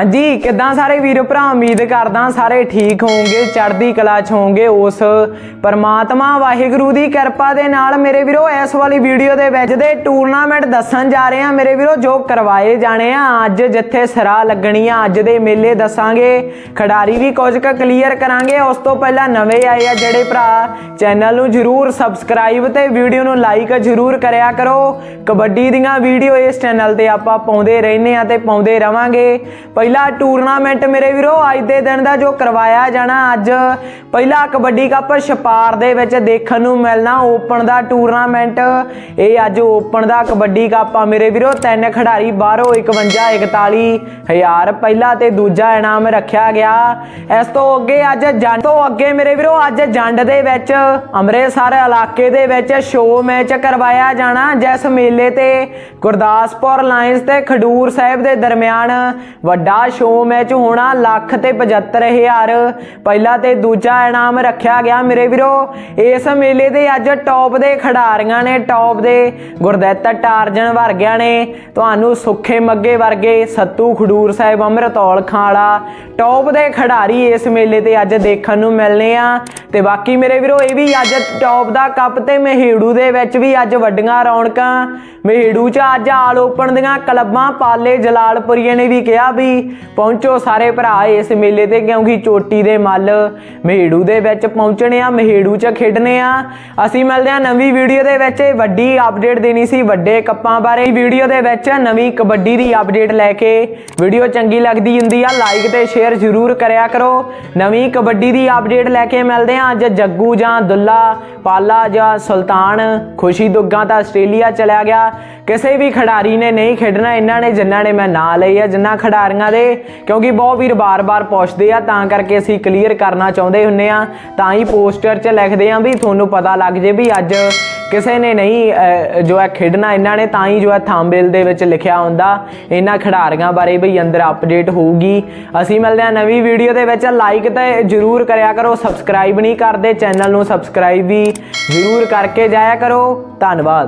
ਹਾਂਜੀ, ਕਿਦਾਂ ਸਾਰੇ ਵੀਰ ਭਰਾ? ਉਮੀਦ ਕਰਦਾ ਸਾਰੇ ਠੀਕ ਹੋਵੋਗੇ, ਚੜ੍ਹਦੀ ਕਲਾ ਚ ਹੋਵੋਗੇ, ਉਸ ਪਰਮਾਤਮਾ ਵਾਹਿਗੁਰੂ ਦੀ ਕਿਰਪਾ ਦੇ ਨਾਲ। ਮੇਰੇ ਵੀਰੋ, ਇਸ ਵਾਲੀ ਵੀਡੀਓ ਦੇ ਵਿੱਚ ਦੇ ਟੂਰਨਾਮੈਂਟ ਦੱਸਣ ਜਾ ਰਹੇ ਆ ਮੇਰੇ ਵੀਰੋ, ਜੋ ਕਰਵਾਏ ਜਾਣੇ ਆ, ਅੱਜ ਜਿੱਥੇ ਸਰਾ ਲੱਗਣੀ ਆ ਅੱਜ ਦੇ ਮੇਲੇ ਦੱਸਾਂਗੇ। ਖਿਡਾਰੀ ਵੀ ਕੁਝ ਕੁ ਕਲੀਅਰ ਕਰਾਂਗੇ। ਉਸ ਤੋਂ ਪਹਿਲਾਂ ਨਵੇਂ ਆਏ ਆ ਜਿਹੜੇ ਭਰਾ, ਚੈਨਲ ਨੂੰ ਜਰੂਰ ਸਬਸਕ੍ਰਾਈਬ ਤੇ ਵੀਡੀਓ ਨੂੰ ਲਾਈਕ ਜਰੂਰ ਕਰਿਆ ਕਰੋ। ਕਬੱਡੀ ਦੀਆਂ ਵੀਡੀਓ ਇਸ ਚੈਨਲ ਤੇ ਆਪਾਂ ਪਾਉਂਦੇ ਰਹਿੰਦੇ ਆ ਤੇ ਪਾਉਂਦੇ ਰਵਾਂਗੇ। ਪਹਿਲਾ ਟੂਰਨਾਮੈਂਟ ਮੇਰੇ ਵੀਰੋ, ਅੱਜ ਦੇ ਦਿਨ ਦਾ ਜੋ ਕਰਵਾਇਆ ਜਾਣਾ ਅੱਜ, ਪਹਿਲਾ ਕਬੱਡੀ ਕੱਪ ਛਪਾਰ ਦੇ ਵਿੱਚ ਦੇਖਣ ਨੂੰ ਮਿਲਣਾ ਓਪਨ ਦਾ ਟੂਰਨਾਮੈਂਟ ਇਹ ਅੱਜ ਓਪਨ ਦਾ ਕਬੱਡੀ ਕੱਪ ਆ ਮੇਰੇ ਵੀਰੋ, ਤਿੰਨ ਖਿਡਾਰੀ ਬਾਹਰੋਂ 51 41 ਹਜ਼ਾਰ ਪਹਿਲਾ ਤੇ ਦੂਜਾ ਇਨਾਮ ਰੱਖਿਆ ਗਿਆ। ਇਸ ਤੋਂ ਅੱਗੇ ਅੱਜ ਜੰਡ ਤੋਂ ਅੱਗੇ ਮੇਰੇ ਵੀਰੋ, ਅੱਜ ਜੰਡ ਦੇ ਵਿੱਚ, ਅੰਮ੍ਰਿਤਸਰ ਇਲਾਕੇ ਦੇ ਵਿੱਚ ਸ਼ੋਅ ਮੈਚ ਕਰਵਾਇਆ ਜਾਣਾ, ਜਿਸ ਮੇਲੇ ਤੇ ਗੁਰਦਾਸਪੁਰ ਲਾਇਨਸ ਤੇ ਖਡੂਰ ਸਾਹਿਬ ਦੇ ਦਰਮਿਆਨ ਵੱਡਾ ਸ਼ੋਅ ਮੈਚ ਹੋਣਾ ਲੱਖ ਤੇ 75000 ਪਹਿਲਾ ਤੇ ਦੂਜਾ ਇਨਾਮ ਰੱਖਿਆ ਗਿਆ ਮੇਰੇ ਵੀਰੋ। ਇਸ ਮੇਲੇ ਦੇ ਅੱਜ ਟੌਪ ਦੇ ਖਿਡਾਰੀਆਂ ਨੇ ਟੌਪ ਦੇ ਗੁਰਦਿੱਤ ਟਾਰਜਨ ਵਰਗਿਆਂ ਨੇ। ਤੁਹਾਨੂੰ ਸੁੱਖੇ ਮੱਗੇ ਵਰਗੇ ਸੱਤੂ ਖਡੂਰ ਸਾਹਿਬ ਅੰਮ੍ਰਿਤੌਲ ਖਾਂ ਵਾਲਾ ਟੌਪ ਦੇ ਖਿਡਾਰੀ ਇਸ ਮੇਲੇ ਤੇ ਅੱਜ ਦੇਖਣ ਨੂੰ ਮਿਲਨੇ ਆ। ਤੇ ਬਾਕੀ ਮੇਰੇ ਵੀਰੋ, ਇਹ ਵੀ ਅੱਜ ਟੌਪ ਦਾ ਕੱਪ ਤੇ ਮਹਿੜੂ ਦੇ ਵਿੱਚ ਵੀ ਅੱਜ ਵੱਡੀਆਂ ਰੌਣਕਾਂ। ਮਹੇੜੂ 'ਚ ਅੱਜ ਆਲ ਓਪਨ ਦੀਆਂ ਕਲੱਬਾਂ ਪਾਲੇ ਜਲਾਲਪੁਰੀਏ ਨੇ ਵੀ ਕਿਹਾ ਵੀ ਪਹੁੰਚੋ ਸਾਰੇ ਭਰਾ, ਇਸ ਮੇਲੇ ਤੇ ਕਿਉਂਕਿ ਚੋਟੀ ਦੇ ਮੱਲ ਮਹੇੜੂ ਦੇ ਵਿੱਚ ਪਹੁੰਚਣੇ ਆ, ਮਹੇੜੂ 'ਚ ਖੇਡਣੇ ਆ। ਅਸੀਂ ਮਿਲਦੇ ਆ ਨਵੀਂ ਵੀਡੀਓ ਦੇ ਵਿੱਚ। ਇਹ ਵੱਡੀ ਅਪਡੇਟ ਦੇਣੀ ਸੀ ਵੱਡੇ ਕੱਪਾਂ ਬਾਰੇ। ਵੀਡੀਓ ਦੇ ਵਿੱਚ ਨਵੀਂ ਕਬੱਡੀ ਦੀ ਅਪਡੇਟ ਲੈ ਕੇ ਵੀਡੀਓ ਚੰਗੀ ਲੱਗਦੀ ਹੁੰਦੀ ਆ ਲਾਈਕ ਤੇ ਸ਼ੇਅਰ ਜ਼ਰੂਰ ਕਰਿਆ ਕਰੋ। ਨਵੀਂ ਕਬੱਡੀ ਦੀ ਅਪਡੇਟ ਲੈ ਕੇ ਮਿਲਦੇ ਆ ਅੱਜ। ਜੱਗੂ ਜਾਂ ਦੁੱਲਾ, ਪਾਲਾ ਜਾਂ ਸੁਲਤਾਨ, ਖੁਸ਼ੀ ਦੁੱਗਾ ਤਾਂ ਆਸਟ੍ਰੇਲੀਆ ਚਲਿਆ ਗਿਆ। ਕਿਸੇ ਵੀ ਖਿਡਾਰੀ ਨੇ ਨਹੀਂ ਖੇਡਣਾ, ਇਹਨਾਂ ਨੇ ਜਿਨ੍ਹਾਂ ਨੇ ਮੈਂ ਨਾਂ ਲਈ ਆ, ਜਿਨ੍ਹਾਂ ਖਿਡਾਰੀਆਂ ਦੇ, ਕਿਉਂਕਿ ਬਹੁਤ ਵੀਰ ਬਾਰ-ਬਾਰ ਪੁੱਛਦੇ ਆ, ਤਾਂ ਕਰਕੇ ਅਸੀਂ ਕਲੀਅਰ ਕਰਨਾ ਚਾਹੁੰਦੇ ਹੁੰਨੇ ਆ, ਤਾਂ ਹੀ ਪੋਸਟਰ 'ਚ ਲਿਖਦੇ ਆ ਵੀ ਤੁਹਾਨੂੰ ਪਤਾ ਲੱਗ ਜੇ ਵੀ ਅੱਜ ਕਿਸੇ ਨੇ ਨਹੀਂ ਜੋ ਹੈ ਖੇਡਣਾ, ਇਹਨਾਂ ਨੇ ਤਾਂ ਹੀ ਜੋ ਹੈ ਥੰਬਨੇਲ ਦੇ ਵਿੱਚ ਲਿਖਿਆ ਹੁੰਦਾ, ਇਹਨਾਂ ਖਿਡਾਰੀਆਂ ਬਾਰੇ ਵੀ ਅੰਦਰ ਅਪਡੇਟ ਹੋਊਗੀ। ਅਸੀਂ ਮਿਲਦੇ ਹਾਂ ਨਵੀਂ ਵੀਡੀਓ ਦੇ ਵਿੱਚ ਲਾਈਕ ਤਾਂ ਜਰੂਰ ਕਰਿਆ ਕਰੋ ਸਬਸਕ੍ਰਾਈਬ ਨਹੀਂ ਕਰਦੇ ਚੈਨਲ ਨੂੰ ਸਬਸਕ੍ਰਾਈਬ ਵੀ ਜਰੂਰ ਕਰਕੇ ਜਾਇਆ ਕਰੋ, ਧੰਨਵਾਦ।